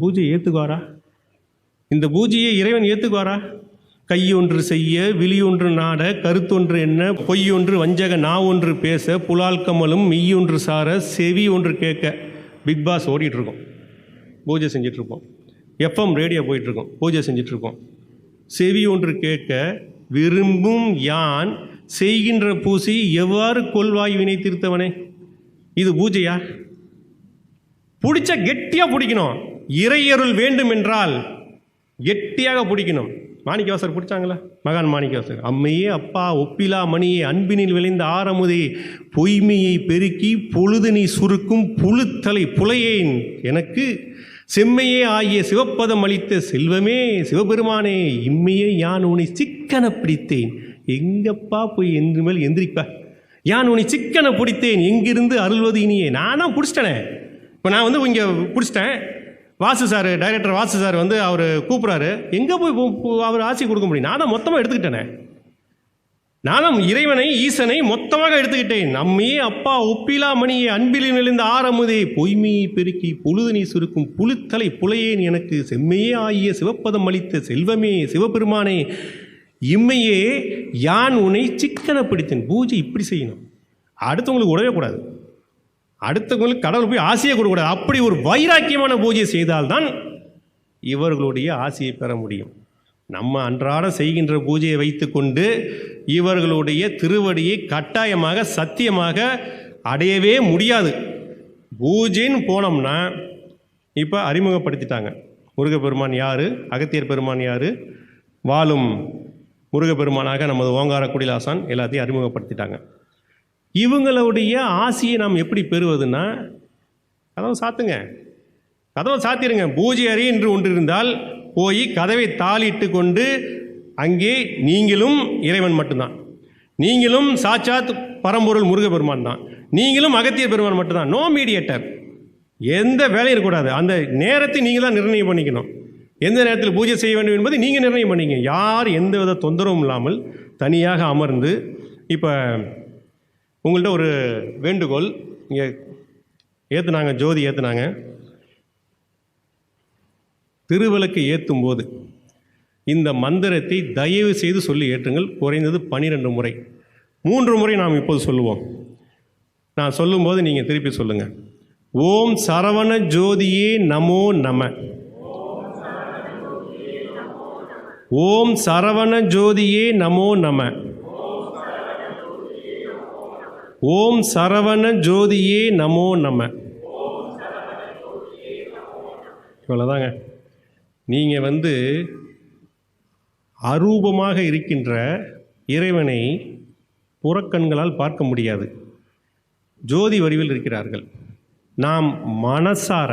பூஜையை ஏற்றுக்குவாரா இந்த பூஜையை இறைவன் ஏற்றுக்குவாரா கையொன்று செய்ய விழியொன்று நாட கருத்தொன்று என்ன பொய்யொன்று வஞ்சக நா ஒன்று பேச புலால் கமலும் மெய்யொன்று சார செவி ஒன்று கேட்க. பிக் பாஸ் ஓடிட்டு இருக்கோம் பூஜை செஞ்சிட்ருக்கோம் எஃப்எம் ரேடியோ போயிட்டுருக்கோம். பூஜை செஞ்சிட்ருக்கோம் செவி ஒன்று கேட்க விரும்பும் யான் செய்கின்ற பூசி எவ்வாறு கொள்வாய் வினை தீர்த்தவனே? இது பூஜையா? பிடிச்ச கெட்டியாக பிடிக்கணும். இறையருள் வேண்டும் என்றால் கெட்டியாக பிடிக்கணும். மாணிக்கவாசர் பிடிச்சாங்களா? மகான் மாணிக்கவாசர் அம்மையே அப்பா ஒப்பிலா மணியே அன்பினில் விளைந்த ஆரமுதே பொய்மையை பெருக்கி பொழுது நீ சுருக்கும் புழுத்தலை புலையேன். எனக்கு செம்மையே ஆகிய சிவப்பதம் அளித்த செல்வமே சிவபெருமானே இம்மையே யான் உன்னை சிக்கன பிடித்தேன். எங்கப்பா போய் என்று மேல் எந்திரிப்பா. யான் உன்னை சிக்கன பிடித்தேன். எங்கிருந்து அருள்வது இனியே? நானும் பிடிச்சிட்டனே. இப்போ நான் வந்து இங்கே பிடிச்சிட்டேன். Vasu sir director Vasu sir வந்து அவர் கூப்பிட்றாரு எங்கே போய் அவர் ஆட்சி கொடுக்க முடியும்? நான் தான் மொத்தமாக எடுத்துக்கிட்டேனே. நானும் இறைவனை ஈசனை மொத்தமாக எடுத்துக்கிட்டேன். நம்மையே அப்பா ஒப்பிலா மணியே அன்பில் நெளிந்த ஆரமுதே. பொய்மையை பெருக்கி புழுது நீ சுருக்கும் புழுத்தலை புலையேன் எனக்கு. செம்மையே ஆகிய சிவப்பதம் அளித்த செல்வமே சிவபெருமானே. இம்மையே யான் உன்னை சிக்கன பிடித்தேன் பூஜை இப்படி செய்யணும். அடுத்தவங்களுக்கு உடவே கூடாது அடுத்தவங்களுக்கு கடவுள் போய் ஆசையை கொடுக்கக்கூடாது. அப்படி ஒரு வைராக்கியமான பூஜை செய்தால்தான் இவர்களுடைய ஆசையை பெற முடியும். நம்ம அன்றாட செய்கின்ற பூஜையை வைத்துக்கொண்டு இவர்களுடைய திருவடியை கட்டாயமாக சத்தியமாக அடையவே முடியாது. பூஜைன்னு போனோம்னா இப்போ அறிமுகப்படுத்திட்டாங்க. முருகப்பெருமான் யார்? அகத்தியர் பெருமான் யார்? வாழும் முருகப்பெருமானாக நமது ஓங்கார குடிலாசான் எல்லாத்தையும் அறிமுகப்படுத்திட்டாங்க. இவங்களுடைய ஆசையை நாம் எப்படி பெறுவதுன்னா கதவை சாத்துங்க. கதவை சாத்திருங்க பூஜை அறை என்று ஒன்று இருந்தால் போய் கதவை தாளிட்டு கொண்டு அங்கே நீங்களும் இறைவன் மட்டும்தான். நீங்களும் சாட்சாத் பரம்பொருள் முருகப்பெருமான் தான். நீங்களும் அகத்திய பெருமான் மட்டும்தான். நோ மீடியேட்டர் எந்த வேலையும் இருக்கக்கூடாது. அந்த நேரத்தை நீங்கள் தான் நிர்ணயம் பண்ணிக்கணும். எந்த நேரத்தில் பூஜை செய்ய வேண்டும் என்பதை நீங்கள் நிர்ணயம் பண்ணிங்க. யார் எந்த வித தொந்தரவும் இல்லாமல் தனியாக அமர்ந்து இப்போ உங்கள்கிட்ட ஒரு வேண்டுகோள். இங்கே ஏற்றுனாங்க ஜோதி ஏற்றுனாங்க திருவிளக்கு ஏற்றும் போது இந்த மந்திரத்தை தயவு செய்து சொல்லி ஏற்றுங்கள். குறைந்தது பன்னிரெண்டு முறை. மூன்று முறை நாம் இப்போது சொல்லுவோம். நான் சொல்லும்போது நீங்கள் திருப்பி சொல்லுங்கள் ஓம் சரவண ஜோதியே நமோ நம. ஓம் சரவண ஜோதியே நமோ நம. ஓம் சரவண ஜோதியே நமோ நம. இவ்வளோதாங்க நீங்கள் வந்து அரூபமாக இருக்கின்ற இறைவனை புறக்கண்களால் பார்க்க முடியாது. ஜோதி வடிவில் இருக்கிறார்கள். நாம் மனசார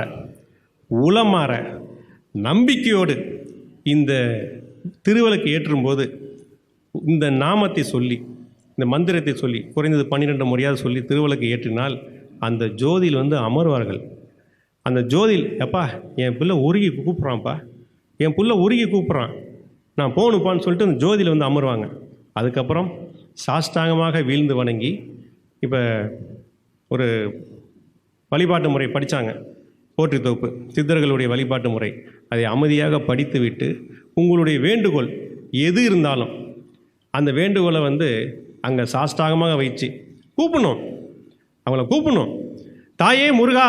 உளமாற நம்பிக்கையோடு இந்த திருவிளக்கு ஏற்றும்போது இந்த நாமத்தை சொல்லி இந்த மந்திரத்தை சொல்லி குறைந்தது பன்னிரெண்டு முறையாவது சொல்லி திருவிளக்கு ஏற்றினால் அந்த ஜோதியில் வந்து அமர்வார்கள். அந்த ஜோதியில் எப்பா என் பிள்ளை உருகி கூப்பிட்றான்ப்பா. என் பிள்ளை உருகி கூப்பிட்றான். நான் போகணுப்பான்னு சொல்லிட்டு அந்த ஜோதியில் வந்து அமருவாங்க. அதுக்கப்புறம் சாஷ்டாங்கமாக வீழ்ந்து வணங்கி இப்போ ஒரு வழிபாட்டு முறை படித்தாங்க போற்றி தொகுப்பு சித்தர்களுடைய வழிபாட்டு முறை. அதை அமைதியாக படித்துவிட்டு உங்களுடைய வேண்டுகோள் எது இருந்தாலும் அந்த வேண்டுகோளை வந்து அங்கே சாஷ்டாகமாக வைச்சு கூப்பிடணும். அவங்கள கூப்பிடணும். தாயே முருகா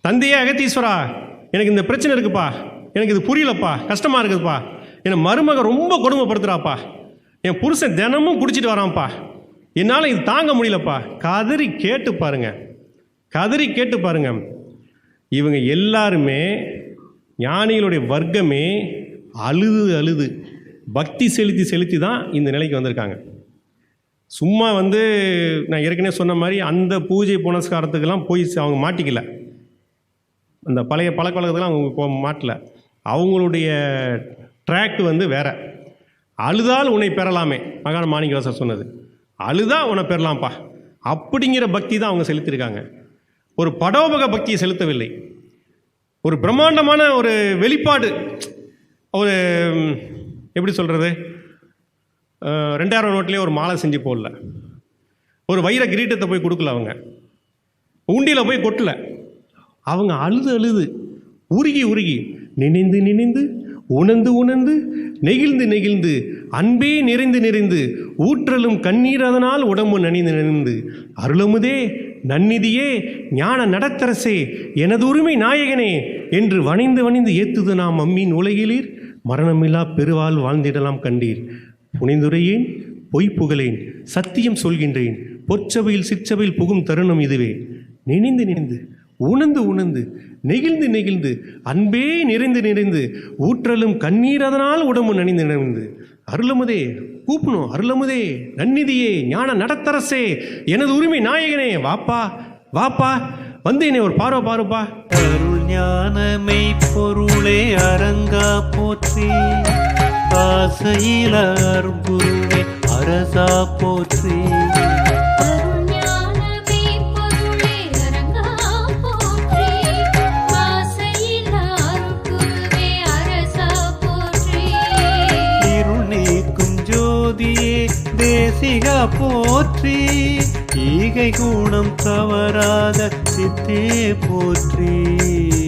தந்தையே அகத்தீஸ்வரா எனக்கு இந்த பிரச்சனை இருக்குப்பா. எனக்கு இது புரியலப்பா. கஷ்டமாக இருக்குதுப்பா. என்னை மருமக ரொம்ப கொடுமைப்படுத்துகிறாப்பா என் புருஷன் தினமும் குடிச்சிட்டு வரான்ப்பா. என்னால் இது தாங்க முடியலப்பா. கதறி கேட்டு பாருங்க. கதறி கேட்டு பாருங்க. இவங்க எல்லாருமே ஞானிகளுடைய வர்க்கமே அழுது அழுது பக்தி செலுத்தி செலுத்தி தான் இந்த நிலைக்கு வந்திருக்காங்க. சும்மா வந்து நான் ஏற்கனவே சொன்ன மாதிரி அந்த பூஜை புனஸ்காரத்துக்கெல்லாம் போய் அவங்க மாட்டிக்கல. அந்த பழைய பழக்க வழக்கத்துக்கெல்லாம் அவங்க போக மாட்டல. அவங்களுடைய ட்ராக் வந்து வேற. அழுதால் உன்னை பெறலாமே மகான மாணிக்கவாசர் சொன்னது. அழுதா உன்னை பெறலாம்ப்பா. அப்படிங்கிற பக்தி தான் அவங்க செலுத்தியிருக்காங்க. ஒரு படோபக பக்தியை செலுத்தவில்லை. ஒரு பிரம்மாண்டமான ஒரு வெளிப்பாடு. ஒரு எப்படி சொல்கிறது ரெண்டாயிரம் நோட்லேயே ஒரு மாலை செஞ்சு போடல. ஒரு வைர கிரீட்டத்தை போய் கொடுக்கல அவங்க. உண்டியில் போய் கொட்டல. அவங்க அழுது அழுது உருகி உருகி நினைந்து நினைந்து உணர்ந்து உணர்ந்து நெகிழ்ந்து நெகிழ்ந்து அன்பே நிறைந்து நிறைந்து ஊற்றலும் கண்ணீர் அதனால் உடம்பு நனிந்து நனிந்து அருளமுதே நன்னிதியே ஞான நடத்தரசே எனது உரிமை நாயகனே என்று வணிந்து வணிந்து ஏத்துது நாம் அம்மின் உலகிலீர் மரணமில்லா பெருவால் வாழ்ந்திடலாம் கண்டீர். புனிந்துரையேன் பொய் புகழேன் சத்தியம் சொல்கின்றேன் பொற்சபையில் சிற்சபையில் புகும் தருணம் இதுவே. நினைந்து நினைந்து உணர்ந்து உணர்ந்து நெகிழ்ந்து நெகிழ்ந்து அன்பே நிறைந்து நிறைந்து ஊற்றலும் கண்ணீர் அதனால் உடம்பு நனிந்து நிறைந்து அருளமுதே கூப்பணும் அருளமுதே நன்னிதியே ஞான நடத்தரசே எனது உரிமை நாயகனே வாப்பா வாப்பா வந்து என்னை ஒரு பார்வை பாருப்பா அருள் ஞானமை பொருளே அரங்கா போற்றி போற்றி. இருள் நீக்கும் ஜோதியே தேசிகா போற்றி. ஈகை குணம் தவறாத சித்தே போற்றி.